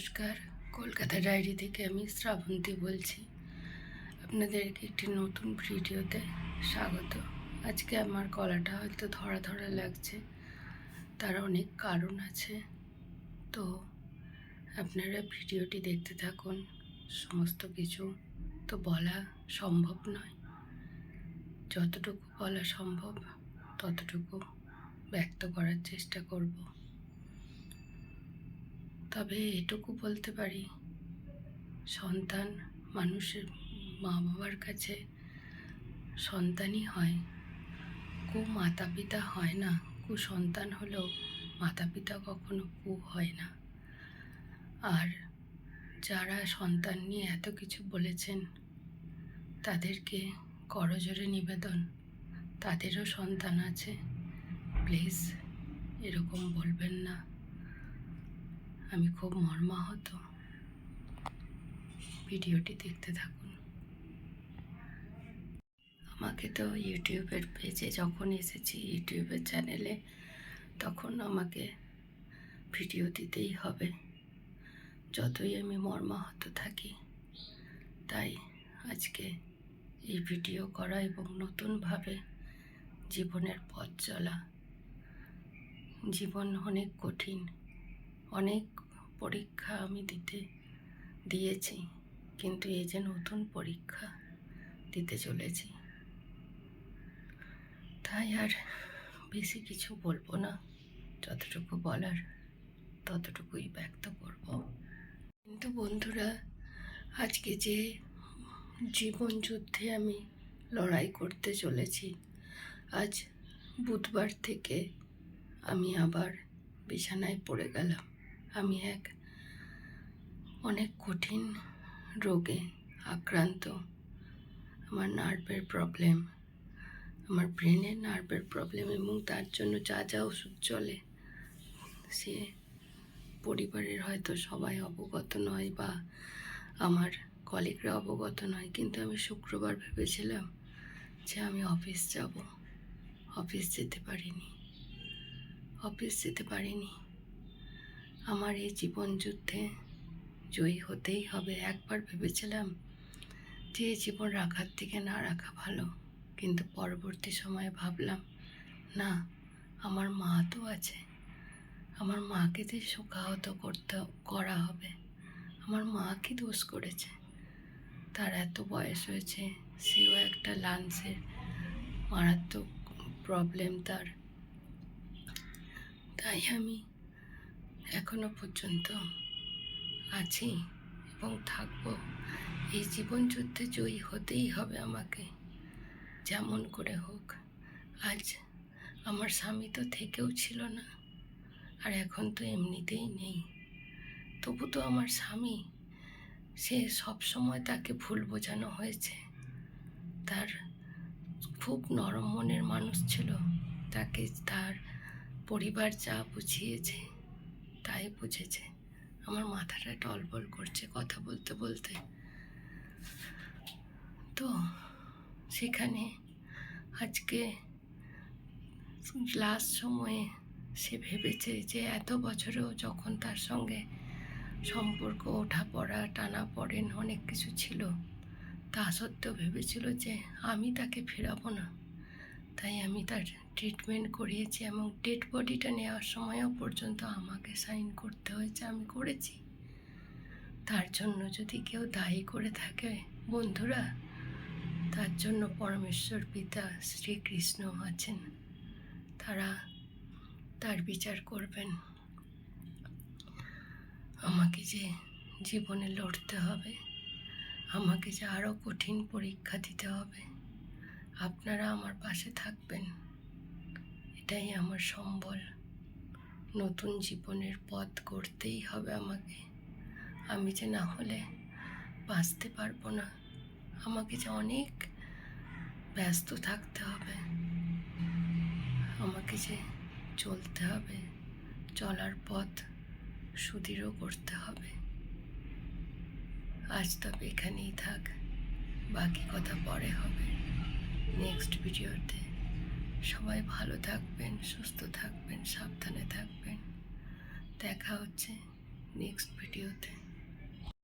নমস্কার। কলকাতা ডায়েরি থেকে আমি শ্রাবন্তী বলছি। আপনাদেরকে একটি নতুন ভিডিওতে স্বাগত। আজকে আমার গলাটা হয়তো ধরা ধরা লাগছে, তার অনেক কারণ আছে। তো আপনারা ভিডিওটি দেখতে থাকুন, সমস্ত কিছু তো বলা সম্ভব নয়। যতটুকু বলা সম্ভব, ততটুকু ব্যক্ত করার চেষ্টা করব। তবে এটুকু বলতে পারি, সন্তান মানুষের মা বাবার কাছে সন্তানই হয়। কু মাতা পিতা হয় না কু সন্তান হলেও মাতা পিতা কখনো কু হয় না। আর যারা সন্তান নিয়ে এত কিছু বলেছেন, তাদেরকে করজোরে নিবেদন, তাদেরও সন্তান আছে, প্লিজ এরকম বলবেন না। আমি খুব মর্মাহত। ভিডিওটি দেখতে থাকুন। আমাকে তো ইউটিউবের পেজে যখন এসেছি, ইউটিউবের চ্যানেলে, তখন আমাকে ভিডিও দিতেই হবে। যতই আমি মর্মাহত থাকি, তাই আজকে এই ভিডিও করা এবং নতুনভাবে জীবনের পথ চলা, জীবন অনেক কঠিন। অনেক পরীক্ষা আমি দিতে দিয়েছি, কিন্তু এই যে নতুন পরীক্ষা দিতে চলেছি, তাই আর বেশি কিছু বলব না। যতটুকু বলার ততটুকুই ব্যক্ত করব। কিন্তু বন্ধুরা, আজকে যে জীবন যুদ্ধে আমি লড়াই করতে চলেছি, আজ বুধবার থেকে আমি আবার বিছানায় পড়ে গেলাম। আমি এক অনেক কঠিন রোগে আক্রান্ত। আমার নার্ভের প্রবলেম, আমার ব্রেনের নার্ভের প্রবলেম এবং তার জন্য যা যা ওষুধ চলে, সে পরিবারের হয়তো সবাই অবগত নয় বা আমার কলিগরা অবগত নয়। কিন্তু আমি শুক্রবার ভেবেছিলাম যে আমি অফিস যাব, অফিস যেতে পারিনি, অফিস যেতে পারিনি। আমার এই জীবন যুদ্ধে জয়ী হতেই হবে। একবার ভেবেছিলাম যে জীবন রাখার থেকে না রাখা ভালো, কিন্তু পরবর্তী সময়ে ভাবলাম, না, আমার মা তো আছে। আমার মাকে তো শোকাহত করতে, করা হবে, আমার মা কি দোষ করেছে? তার এত বয়স হয়েছে, সেও একটা লাংসের মারাত্মক প্রবলেম তার। তাই আমি এখনও পর্যন্ত আছি এবং থাকব। এই জীবন যুদ্ধে জয়ী হতেই হবে আমাকে, যেমন করে হোক। আজ আমার স্বামী তো থেকেও ছিল না, আর এখন তো এমনিতেই নেই। তবু তো আমার স্বামী, সে সব সময় তাকে ভুল বোঝানো হয়েছে। তার খুব নরম মনের মানুষ ছিল, তাকে তার পরিবার যা বুঝিয়েছে তাই বুঝেছে আমার মাথাটা টলবল করছে কথা বলতে বলতে। তো সেখানে আজকে লাস্ট সময়ে সে ভেবেছে যে এত বছরেও যখন তার সঙ্গে সম্পর্ক ওঠা পড়া টানা পড়েন অনেক কিছু ছিল, তা সত্ত্বেও ভেবেছিল যে আমি তাকে ফেরাবো না। তাই আমি তার ট্রিটমেন্ট করিয়েছি এবং ডেড বডিটা নেওয়ার সময়ও পর্যন্ত আমাকে সাইন করতে হয়েছে, আমি করেছি। তার জন্য যদি কেউ দায়ী করে থাকে, বন্ধুরা, তার জন্য পরমেশ্বর পিতা শ্রীকৃষ্ণ আছেন। তারা তার বিচার করবেন। আমাকে যে জীবনে লড়তে হবে, আমাকে যে আরও কঠিন পরীক্ষা দিতে হবে, আপনারা আমার পাশে থাকবেন। এটাই আমার সম্বল। নতুন জীবনের পথ করতেই হবে আমাকে। আমি যে না হলে বাঁচতে পারব না। আমাকে যে অনেক ব্যস্ত থাকতে হবে। আমাকে যে চলতে হবে, চলার পথ সুদৃঢ় করতে হবে। আজ তবে এখানেই থাক। বাকি কথা পরে হবে। নেক্সট ভিডিওতে সবাই ভালো থাকবেন সুস্থ থাকবেন সাবধানে থাকবেন। দেখা হচ্ছে নেক্সট ভিডিওতে